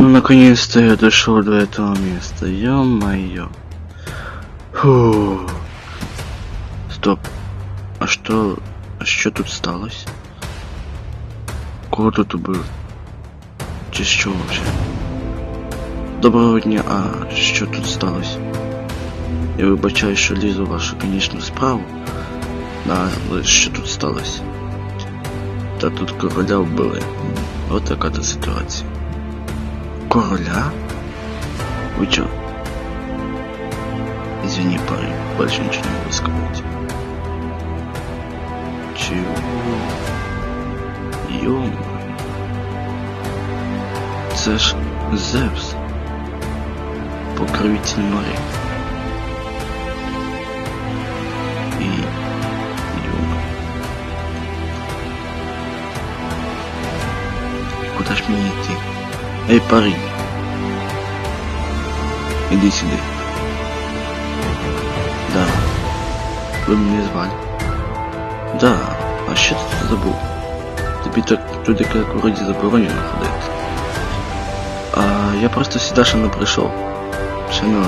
Ох, ну наконец-то я дошел до этого места. Ё-моё. Фу. Стоп. А что... А що тут сталося? Кого тут убив? Чи що вообще? Доброго дня, а що тут сталося? Я вибачаю, що лізу в вашу конічну справу. Да, але що тут сталося? Та тут короля вбили. От така то ситуація. Короля? Вы чё? Извини, парень, больше ничего не буду сказать. Чего? ё Це ж Зевс. Покровитель морей. Эй, парень. Иди сюда. Да. Вы меня звали? Да. А що ти тут забув? Тобі так туди як вроді заборонено ходити. А я просто сюди ще не прийшов. Ще не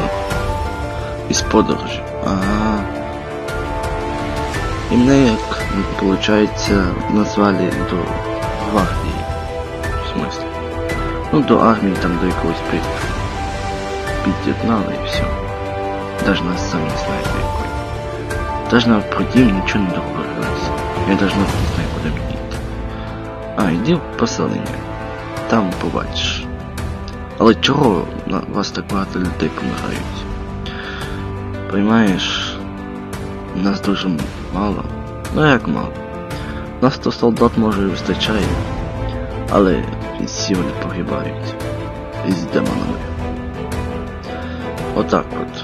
із подорожі. Ага. І мене як, виходить, назвали до гвардії. Ну, до армії там до якогось під... під'єднали і все. Даже нас сам не знаю до якої. Даже на про дім нічого не договорилися. Я даже навіть не знаю, куди мені йти. А, йди в поселення. Там побачиш. Але чого на вас так багато людей помирають? Понимаєш, нас дуже мало. Ну як мало? Нас то солдат може і вистачає. Але всі вони погибають із демонами. Отак от.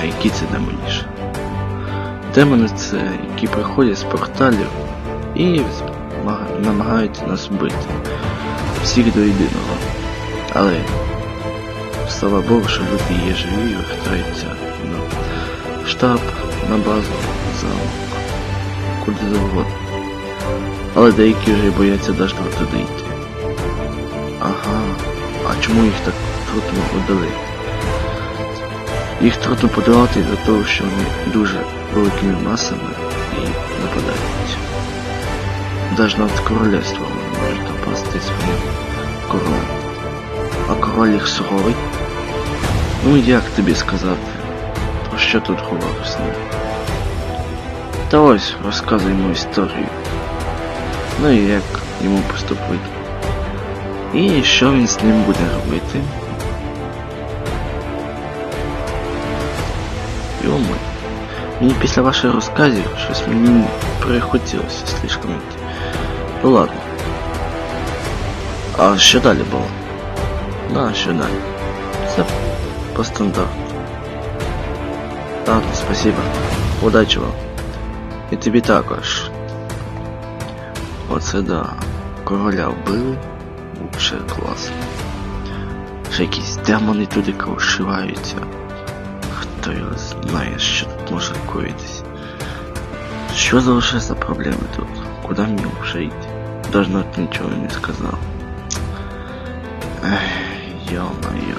А які це демони ж? Демони це, які приходять з порталів і намагаються нас вбити. Всіх до єдиного. Але слава Богу, що люди є живі і вертаються на штаб, на базу, замок, куди завгодно. Але деякі вже бояться навіть туди йти. Чому їх так трудно подолати? Їх трудно подолати за того, що вони дуже великими масами і нападають. Навіть навіть королівство вони можуть напасти своїм королем. А король їх суровий? Ну як тобі сказати? Про що тут ховався? Та ось розказуємо історію. Ну і як йому поступити. І що він з ним буде робити? Йомо, мені після ваших розказів щось мені перехотілося слишком. йти. Ну ладно. А що далі було? Ну, а що далі? Все по стандарту. Ладно, спасибо. Удачі вам. І тобі також. Оце да. Короля вбили. Вообще класно. Ще якісь демони туди вшиваються. Хто його знає, що тут може коїтись. Що залишилися проблеми тут? Куди мені вже йти? Даже навіть нічого не сказав. Ех, йо-моє.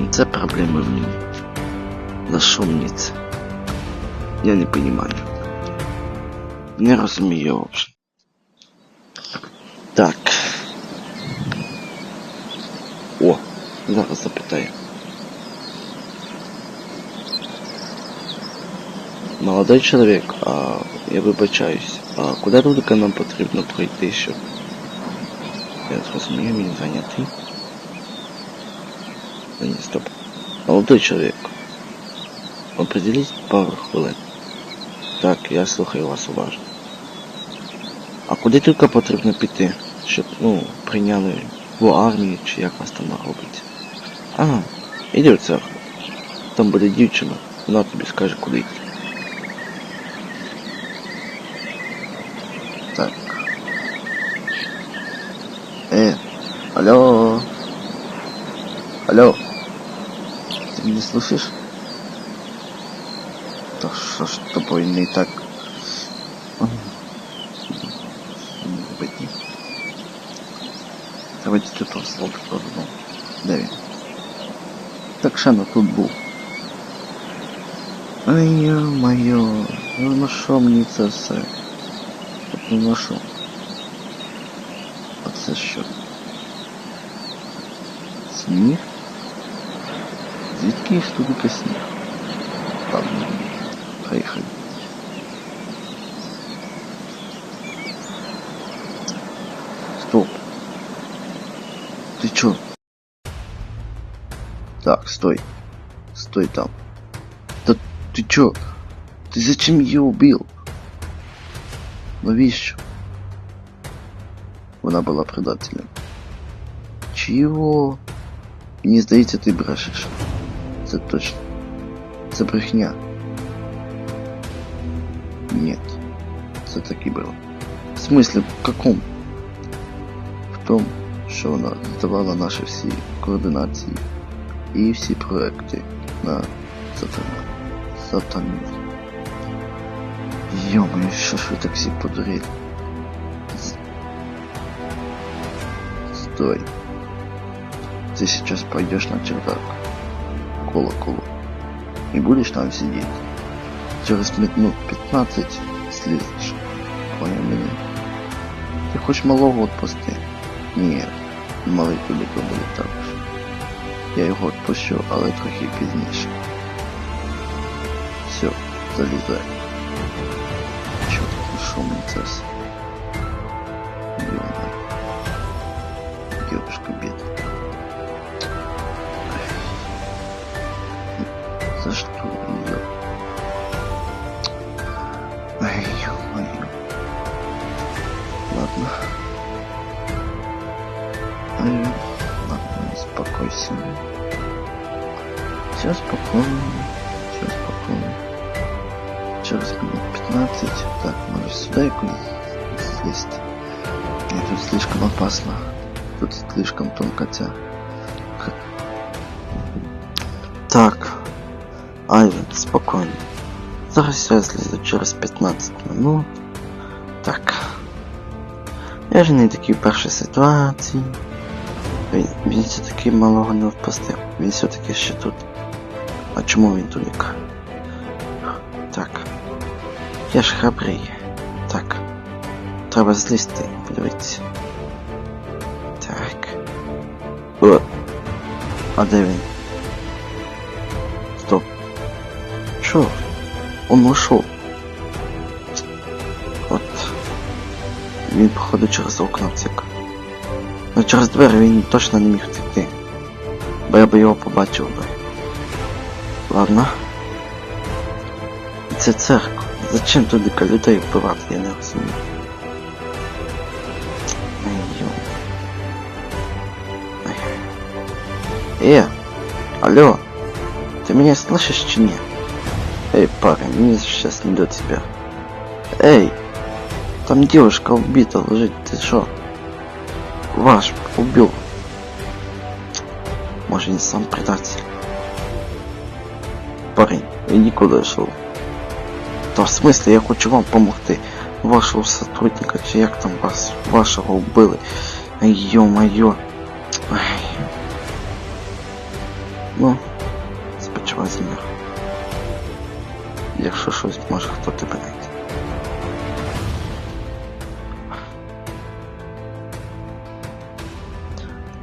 Ну, Це проблеми в мені. За що мені це? Я не понимаю. Не розумію вообще. Зараз запитаю. Молодой чоловік, а я вибачаюсь, а куди тут нам потрібно пройти, щоб... Я зрозумію, він зайнятий. Та ні, стоп. Молодой чоловік, определіть пару хвилин. Так, я слухаю вас уважно. А куди тільки потрібно піти, щоб, ну, прийняли в армію, чи як вас там робиться? Ага, іди в церкву. Там буде дівчина, вона тобі скаже, куди йти. Так. Э, алло. Алло. Ты меня слышишь? Да что ж с тобой не так? М, быть не- Давайте тут слот кладемо. Де він? Так ще не тут був. Ай йо-моє, ну на що мені це все? От Ну на що? А це що? Сніг? Звідки їх тут таке сніг? Ладно, хай хай. Стоп. Ты чё? Так, стой. Стой там. Да ты чё? Ты зачем ее убил? Навіщо? Вона була предателем. Чого? Мені здається, ти брешеш. Це точно. Це брехня. Нет. Це так і було. В смысле, в каком? В том, що вона здавала наші всі координації і всі проекти на сатана. Сатану. Ё-моё, що ж ви так всі подурили? С- Стой. Ты сейчас пойдешь на чердак. к Колоколу. И будешь там сидеть. Через минут 15 слезешь. Понял меня? Ты хочешь малого отпусти? Ні, малий тобі то буде також. Я його відпущу, але трохи пізніше. Все, залізай. Чо такий шумний це все? Ёма. Девушка бедная. За что ее? Ай, ё-моё. Ладно. Ай, ладно, успокойся. Все спокойно, все спокойно. Через минут 15, так, можешь сюда якось слезть. Нет, тут слишком опасно. Тут слишком тонко тя. Так. Айвен, спокойно. Зараз я злізу через 15 минут. Так. Я ж не такий в першій ситуації. Він, він все-таки малого не відпустив. Він все-таки ще тут. А чому він тут? Так. Я ж храбрий. Так. Треба злізти, подивитися. Так. О. А де він? Стоп. Чё? Он ушел. От. Він, походу, через окна втік. Ну через двері він точно не міг втекти. Бо я би його побачив би. Ладно. Це церква. Зачем туди людей вбивати, я не розумію. Ай, йо. Ай. Э, алло, ты меня слышишь, чи нет? Эй, парень, мне сейчас не до тебя. Эй, там девушка убита лежит, ты что? Ваш убил. Может, не сам предатель. Парень, я никуда шел. Та в смысле, я хочу вам помогти. Вашого сотрудника, чи як там вас, вашого вбили. Ай, Ё-моё. Ай. Ну, спочивай за мир. Якщо щось, може хто тебе знайде.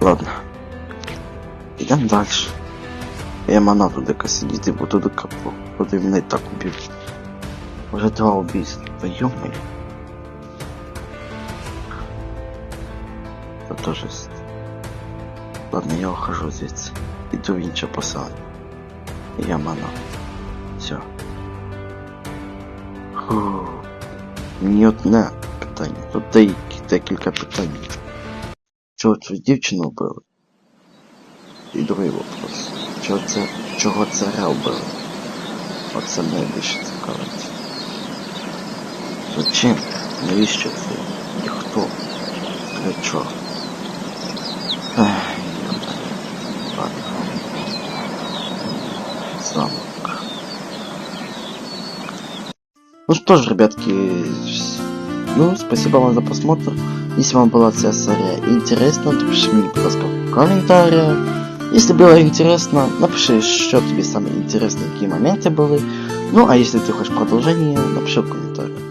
Ладно. Йдемо далі. Я мана туди сидіти, бо туди капу. Куди мене і так уб'ють. Уже два убийства. Да ё-моё. Это тоже... с- Ладно, я ухожу звідси. Іду в інше поселення. Я мана. Все. Фу. Мені одне питання. Тут деякі декілька питань. Чого цю дівчину вбили? І другий вопрос. Чого це, чого царя вбили? Оце мене більше цікавить. Зачем? Навіщо це? І хто? Для чого? Ай, йо-моє. Ладно. Замок. Ну что ж, ребятки, с- ну, спасибо вам за просмотр. Если вам была эта серия интересна, то пиши мне, пожалуйста, в комментариях. Если было интересно, напиши, что тебе самые интересные какие моменты были. Ну, а если ты хочешь продолжение, напиши в комментариях.